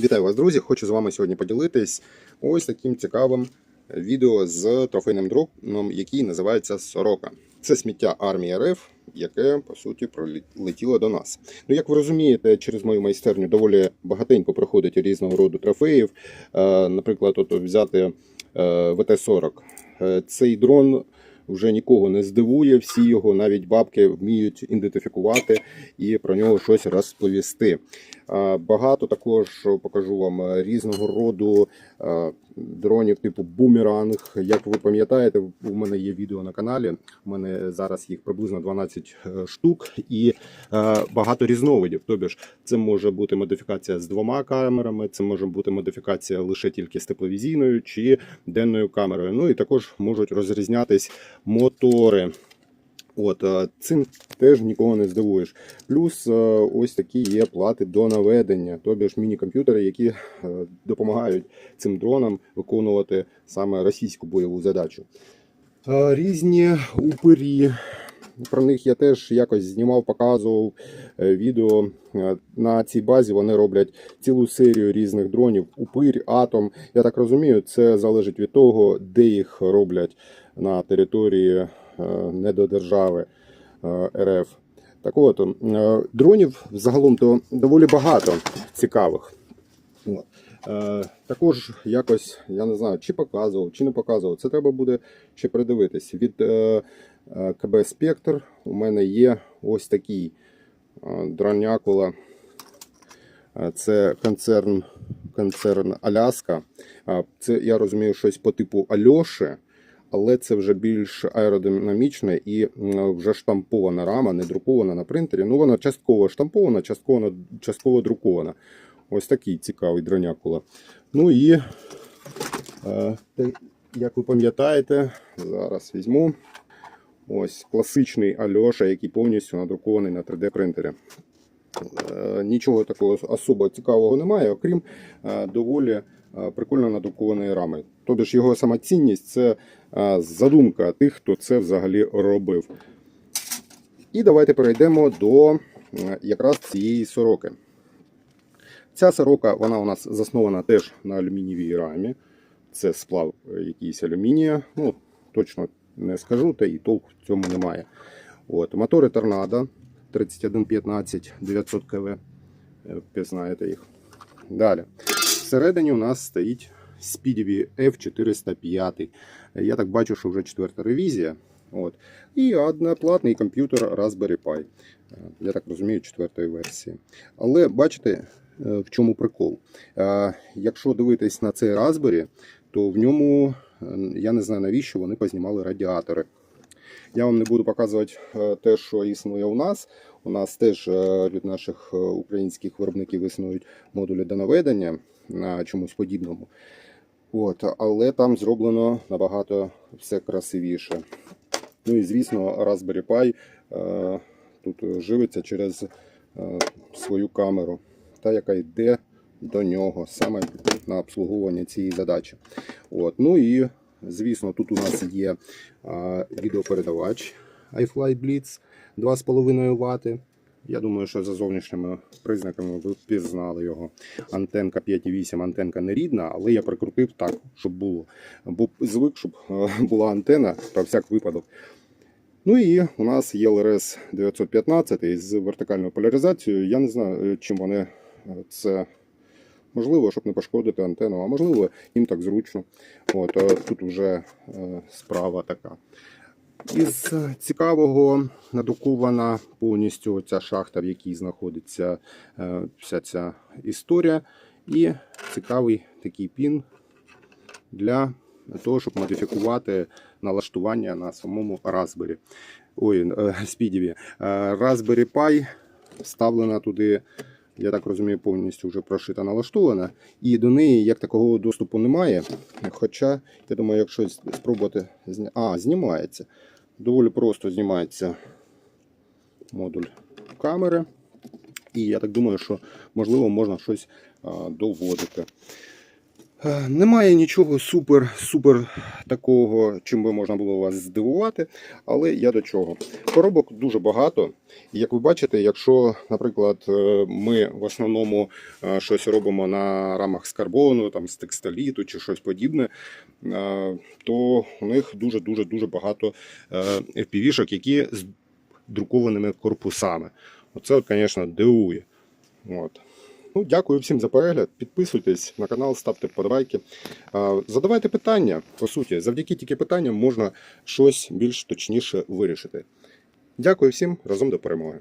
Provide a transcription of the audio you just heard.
Вітаю вас, друзі! Хочу з вами сьогодні поділитись ось таким цікавим відео з трофейним дроном, який називається Сорока. Це сміття армії РФ, яке по суті прилетіло до нас. Ну, як ви розумієте, через мою майстерню доволі багатенько проходить різного роду трофеїв. Е, Наприклад, от взяти е, ВТ-40. Е, Цей дрон вже нікого не здивує, всі його навіть бабки вміють ідентифікувати і про нього щось розповісти. Багато також покажу вам різного роду дронів типу бумеранг. Як ви пам'ятаєте, у мене є відео на каналі. У мене зараз їх приблизно 12 е, штук і е, багато різновидів. Ж це може бути модифікація з двома камерами, це може бути модифікація лише тільки з тепловізійною чи денною камерою. Ну і також можуть розрізнятись мотори. От цим теж нікого не здивуєш. Плюс ось такі є плати до наведення, тобі ж міні-комп'ютери, які е, допомагають цим дронам виконувати саме російську бойову задачу. Різні упирі. Про них я теж якось знімав, показував е, відео. Е, На цій базі вони роблять цілу серію різних дронів. Упир, атом. Я так розумію, це залежить від того, де їх роблять на території е, недодержави е, РФ. Так от, е, дронів загалом то доволі багато цікавих. Також якось, я не знаю, чи показував, чи не показував. Це треба буде ще придивитись. Від КБ Спектр у мене є ось такий дронякула. Це концерн, концерн Аляска. Це, я розумію, щось по типу Альоші, але це вже більш аеродинамічне і вже штампована рама, не друкована на принтері. Ну, вона частково штампована, частково, частково друкована. Ось такий цікавий дронякула. Ну і, е, як ви пам'ятаєте, зараз візьму ось класичний Альоша, який повністю надрукований на 3D принтері. Е, Нічого такого особо цікавого немає, окрім е, доволі прикольно надрукованої рами. Тобто ж його сама цінність це е, задумка тих, хто це взагалі робив. І давайте перейдемо до е, якраз цієї сороки. Ця сорока вона у нас заснована теж на алюмінієвій рамі. Це сплав е, якийсь алюмінія. Ну, точно не скажу, та і толку в цьому немає. От, мотори Торнадо 3115 900 КВ. е, Ви знаєте їх. Далі. Всередині у нас стоїть Speedvі F405. Я так бачу, що вже четверта ревізія. От. І одноплатний комп'ютер Raspberry Pi. Е, Я так розумію, четвертої версії. Але бачите, е, в чому прикол? Е, Якщо дивитись на цей Raspberry, то в ньому е, я не знаю навіщо вони познімали радіатори. Я вам не буду показувати е, те, що існує у нас. У нас теж е, від наших е, українських виробників існують модулі до наведення на чомусь подібному. От, але там зроблено набагато все красивіше. Ну і звісно, Raspberry Pi е, тут живиться через е, свою камеру, та яка йде до нього саме на обслуговування цієї задачі. От, ну і звісно, тут у нас є е, відеопередавач iFly Blitz 2,5 Вт. Я думаю, що за зовнішніми признаками ви впізнали його. Антенка 5,8, антенка не рідна, але я прикрутив так, щоб було. Бо звик, щоб е, була антена про всяк випадок. Ну і у нас є LRS 915 з вертикальною поляризацією. Я не знаю, е, чим вони е, це можливо, щоб не пошкодити антенну, а можливо, їм так зручно. От, тут вже справа така. Із цікавого надрукована повністю ця шахта, в якій знаходиться е, вся ця історія. І цікавий такий пін для того, щоб модифікувати налаштування на самому Raspberry. Ой, е, Е, Raspberry Pi вставлена туди, я так розумію, повністю вже прошита налаштована. І до неї як такого доступу немає. Хоча, я думаю, якщо спробувати. А, знімається. Доволі просто знімається модуль камери. І я так думаю, що можливо можна щось доводити. Е, Немає нічого супер, супер такого, чим би можна було вас здивувати. Але я до чого? Коробок дуже багато. Як ви бачите, якщо, наприклад, е, ми в основному е, щось робимо на рамах з карбону, там з текстоліту чи щось подібне, то у них дуже дуже дуже багато FPV-шок, які з друкованими корпусами. Оце, звісно, дивує. От. Ну, дякую всім за перегляд. Підписуйтесь на канал, ставте вподобайки. Задавайте питання. По суті, завдяки тільки питанням можна щось більш точніше вирішити. Дякую всім разом до перемоги.